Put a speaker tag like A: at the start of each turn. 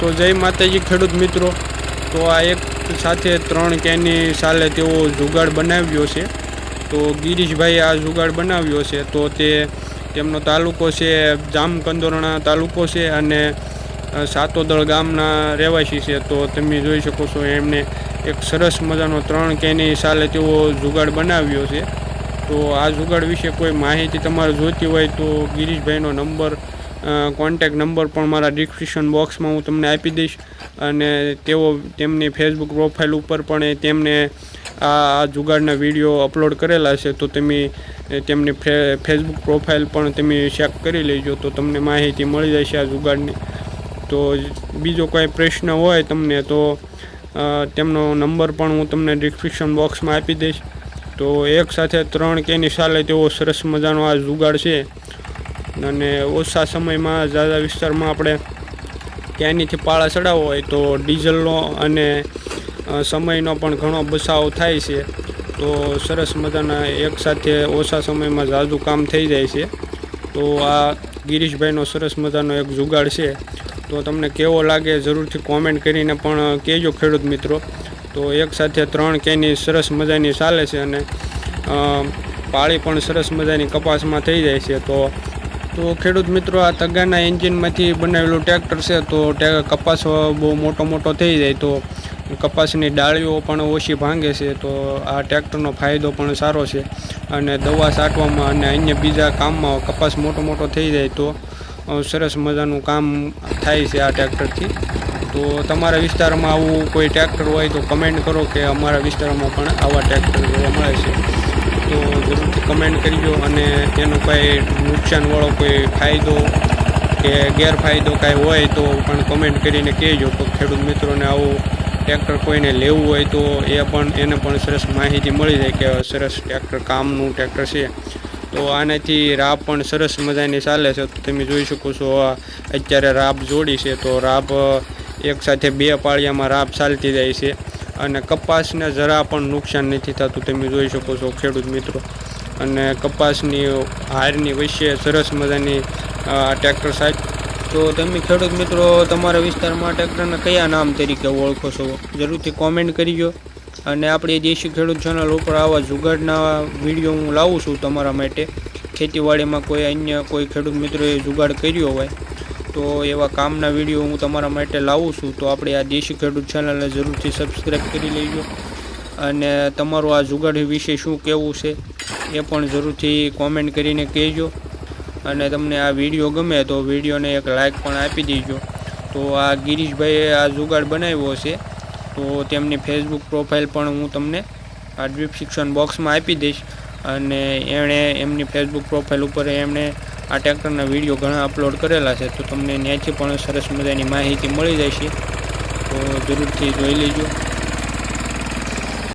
A: તો જય માતાજી ખેડૂત મિત્રો. તો આ એક સાથે ત્રણ કેની સાલે તેઓ જુગાડ બનાવ્યો છે. તો ગિરીશભાઈ આ જુગાડ બનાવ્યો છે. તો તે તેમનો તાલુકો છે, જામકંદોરણા તાલુકો છે અને સાતોદળ ગામના રહેવાસી છે. તો તમે જોઈ શકો છો એમને એક સરસ મજાનો ત્રણ કેની સાલે તેઓ જુગાડ બનાવ્યો છે. તો આ જુગાડ વિશે કોઈ માહિતી તમારે જોઈતી હોય તો ગિરીશભાઈનો નંબર કોન્ટેક નંબર પણ મારા ડિસ્ક્રિપ્શન બોક્સમાં હું તમને આપી દઈશ. અને તેઓ, તેમની ફેસબુક પ્રોફાઇલ ઉપર પણ તેમને આ જુગાડના વીડિયો અપલોડ કરેલા છે, તો તમે તેમની ફેસબુક પ્રોફાઇલ પણ તમે ચેક કરી લેજો, તો તમને માહિતી મળી જશે આ જુગાડની તો બીજો કોઈ પ્રશ્ન હોય તમને, તો તેમનો નંબર પણ હું તમને ડિસ્ક્રિપ્શન બોક્સમાં આપી દઈશ. તો એક સાથે ત્રણ કેની સાલે તેવો સરસ મજાનો આ જુગાડ છે. અને ઓછા સમયમાં ઝાઝા વિસ્તારમાં આપણે ક્યાંયથી પાળા ચડાવવો હોય તો ડીઝલનો અને સમયનો પણ ઘણો બચાવ થાય છે. તો સરસ મજાના એક સાથે ઓછા સમયમાં ઝાઝું કામ થઈ જાય છે. તો આ ગિરીશભાઈનો સરસ મજાનો એક જુગાડ છે. તો તમને કેવો લાગે જરૂરથી કોમેન્ટ કરીને પણ કહેજો ખેડૂત મિત્રો. તો એક સાથે ત્રણ કેની સરસ મજાની ચાલે છે અને પાળી પણ સરસ મજાની કપાસમાં થઈ જાય છે. તો તો ખેડૂત મિત્રો, આ તગાના એન્જિનમાંથી બનાવેલું ટ્રેક્ટર છે, તો કપાસ બહુ મોટો મોટો થઈ જાય તો કપાસની ડાળીઓ પણ ઓછી ભાંગે છે, તો આ ટ્રેક્ટરનો ફાયદો પણ સારો છે. અને દવા છાંટવામાં અને અન્ય બીજા કામમાં કપાસ મોટો મોટો થઈ જાય તો સરસ મજાનું કામ થાય છે આ ટ્રેક્ટરથી. તો તમારા વિસ્તારમાં આવું કોઈ ટ્રેક્ટર હોય તો કમેન્ટ કરો કે અમારા વિસ્તારમાં પણ આવા ટ્રેક્ટર જોવા મળે છે. તો કમેન્ટ કરજો અને એનો કોઈ નુકસાનવાળો કોઈ ફાયદો કે ગેરફાયદો કાંઈ હોય તો પણ કમેન્ટ કરીને કહેજો. તો ખેડૂત મિત્રોને આવું ટ્રેક્ટર કોઈને લેવું હોય તો એ પણ, એને પણ સરસ માહિતી મળી જાય કે સરસ ટ્રેક્ટર કામનું ટ્રેક્ટર છે. તો આનાથી રાબ પણ સરસ મજાની ચાલે છે. તો તમે જોઈ શકો છો અત્યારે રાબ જોડી છે. તો રાબ એકસાથે એક સાથે બે પાળિયામાં રાબ ચાલતી જાય છે. અને કપાસને જરા પણ નુકસાન નથી થતું. તમે જોઈ શકો છો ખેડૂત મિત્રો. અને કપાસની હારની વચ્ચે સરસ મજાની ટ્રેક્ટર સાહેબ તો તમે ખેડૂત મિત્રો, તમારા વિસ્તારમાં ટ્રેક્ટરના કયા નામ તરીકે ઓળખો છો? જરૂરથી કોમેન્ટ કરજો. અને આપણી દેશી ખેડૂત ચેનલ ઉપર આવા જુગાડના વીડિયો હું લાવું છું તમારા માટે. ખેતીવાડીમાં કોઈ અન્ય કોઈ ખેડૂત મિત્રોએ જુગાડ કર્યો હોય, તો એવા કામના વીડિયો હું તમારા માટે લાવું છું. તો આપણે આ દેશી ખેડૂત ચેનલને જરૂરથી સબસ્ક્રાઈબ કરી લેજો. અને તમારું આ જુગાડ વિશે શું કહેવું છે? એ પણ જરૂરથી કોમેન્ટ કરીને કહેજો. અને તમને આ વીડિયો ગમે તો વિડીયોને એક લાઈક પણ આપી દેજો. તો આ ગિરીશભાઈએ આ જુગાડ બનાવ્યો છે. તો તેમની ફેસબુક પ્રોફાઇલ પણ હું તમને આ ડિસ્ક્રિપ્શન બોક્સમાં આપી દઈશ. અને એણે એમની ફેસબુક પ્રોફાઇલ ઉપર એમણે આ ટ્રેક્ટરના વીડિયો ઘણા અપલોડ કરેલા છે. તો તમને ત્યાંથી પણ સરસ મજાની માહિતી મળી જશે. તો જરૂરથી જોઈ લેજો.